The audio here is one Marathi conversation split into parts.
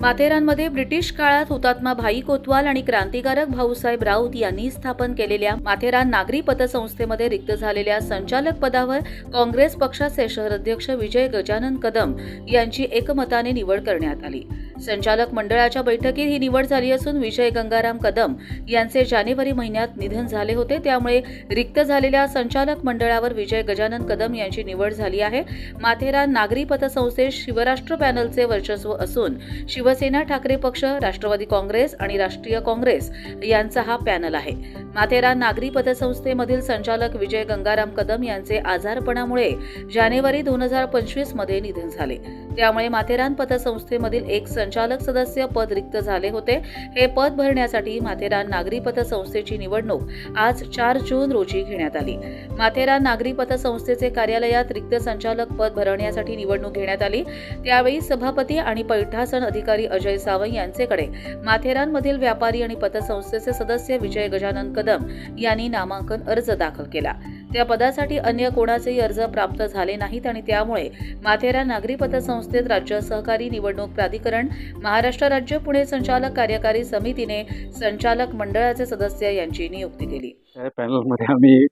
माथेरानमध्ये ब्रिटिश काळात हुतात्मा भाई कोतवाल आणि क्रांतिकारक भाऊसाहेब राऊत यांनी स्थापन केलेल्या माथेरान नागरी पतसंस्थेमध्ये रिक्त झालेल्या संचालक पदावर काँग्रेस पक्षाचे शहराध्यक्ष विजय गजानन कदम यांची एकमताने निवड करण्यात आली. संचालक मंडळाच्या बैठकीत ही निवड झाली असून विजय गंगाराम कदम यांचे जानेवारी महिन्यात निधन झाले होते. त्यामुळे रिक्त झालेल्या संचालक मंडळावर विजय गजानन कदम यांची निवड झाली आहे. माथेरान नागरी पतसंस्थेत शिवराष्ट्र पॅनलचे वर्चस्व असून शिवसेना ठाकरे पक्ष राष्ट्रवादी काँग्रेस आणि राष्ट्रीय काँग्रेस यांचा हा पॅनल आहे. माथेरान नागरी पतसंस्थेमधील संचालक विजय गंगाराम कदम यांचे आजारपणामुळे जानेवारी दोन हजार पंचवीसमध्ये निधन झाले. त्यामुळे माथेरान पतसंस्थेमधील एक संचालक संचालक सदस्य पद रिक्त झाले होते. हे पद भरण्यासाठी माथेरान नागरी पतसंस्थेची निवडणूक आज चार जून रोजी घेण्यात आली. माथेरान नागरी पतसंस्थेचे कार्यालयात रिक्त संचालक पद भरवण्यासाठी निवडणूक घेण्यात आली. त्यावेळी सभापती आणि पैठासन अधिकारी अजय सावंत यांचेकडे माथेरानमधील व्यापारी आणि पतसंस्थेचे सदस्य विजय गजानन कदम यांनी नामांकन अर्ज दाखल केला. त्या पदासाठी अन्य कोणाचेही अर्ज प्राप्त झाले नाहीत आणि त्यामुळे माथेरा नागरी पतसंस्थेत राज्य सहकारी निवडणूक प्राधिकरण महाराष्ट्र राज्य पुणे संचालक कार्यकारी समितीने संचालक मंडळाचे सदस्य यांची नियुक्ती केली. पॅनलमध्ये आम्ही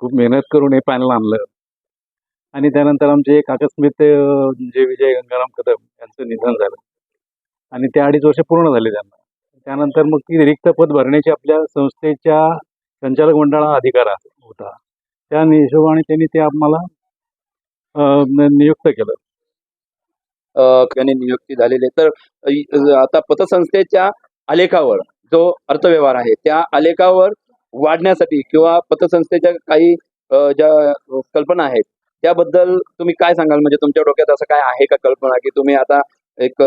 खूप मेहनत करून हे पॅनल आणलं. आणि त्यानंतर आमचे एक आकस्मित जे म्हणजे विजय गंगाराम कदम यांचं निधन झालं. आणि ते अडीच वर्ष पूर्ण झाले त्यांना. त्यानंतर मग ती रिक्त पद भरण्याची आपल्या संस्थेच्या संचालक मंडळाला अधिकार होता. त्या हिशोबाने त्यांनी ते आम्हाला अं, नियुक्त केलं. अ, नियुक्ती झालेली तर आता पतसंस्थेच्या आलेखावर जो अर्थव्यवहार आहे त्या आलेखावर वाढण्यासाठी किंवा पतसंस्थेच्या काही ज्या कल्पना आहेत त्याबद्दल तुम्ही काय सांगाल? म्हणजे तुमच्या डोक्यात असं काय आहे का कल्पना की तुम्ही आता एक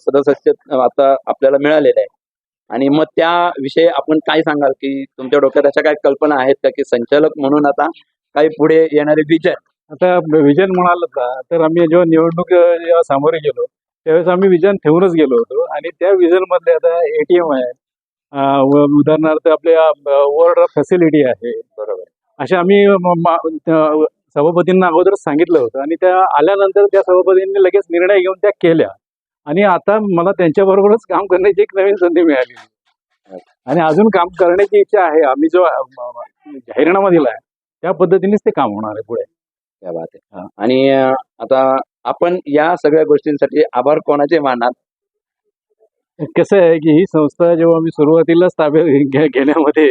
सदस्य आता आपल्याला मिळालेलं आहे? आणि मग त्याविषयी आपण काय सांगाल की तुमच्या डोक्यात अशा काय कल्पना आहेत का की संचालक म्हणून आता काही पुढे येणारे विजय आता विजन म्हणाल तर आम्ही जेव्हा निवडणूक जेव्हा सामोरे गेलो त्यावेळेस आम्ही विजन ठेवूनच गेलो होतो. आणि त्या विजन मधले आता एटीएम आहे. उदाहरणार्थ आपल्या ओव्हरड्राफ्ट फॅसिलिटी आहे. बरोबर. असे आम्ही सभापतींना अगोदरच सांगितलं होतं. आणि त्या आल्यानंतर त्या सभापतींनी लगेच निर्णय घेऊन त्या केल्या. आणि आता मला त्यांच्याबरोबरच काम करण्याची एक नवीन संधी मिळाली. आणि अजून काम करण्याची इच्छा आहे. आम्ही जो जाहीरनामा दिला आहे त्या पद्धतीनेच ते काम होणार आहे पुढे. क्या बात आहे. हा. आणि आता आपण या सगळ्या गोष्टींसाठी आभार कोणाचे मानाल कसं आहे की ही संस्था जेव्हा मी सुरुवातीलाच ताब्यात घेण्यामध्ये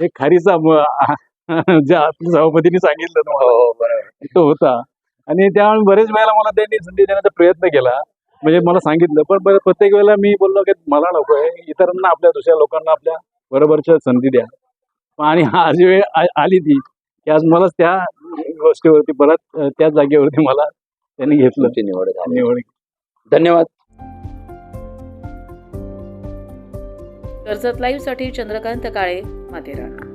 एक खारीचा जे आपल्या सभापतींनी सांगितलं हो बरोबर. तो होता. आणि त्या बरेच वेळेला मला त्यांनी संधी देण्याचा प्रयत्न केला. म्हणजे मला सांगितलं पण बरं प्रत्येक वेळेला मी बोललो की मला नको आहे इतरांना आपल्या दुसऱ्या लोकांना आपल्या बरोबरच्या संधी द्या. आणि हा जी वेळ आली ती की आज मलाच त्या गोष्टीवरती परत त्या जागेवरती मला त्यांनी घेतलं. तुमची निवड निवड. धन्यवाद. कर्जत लाईव्हसाठी चंद्रकांत काळे माथेरान.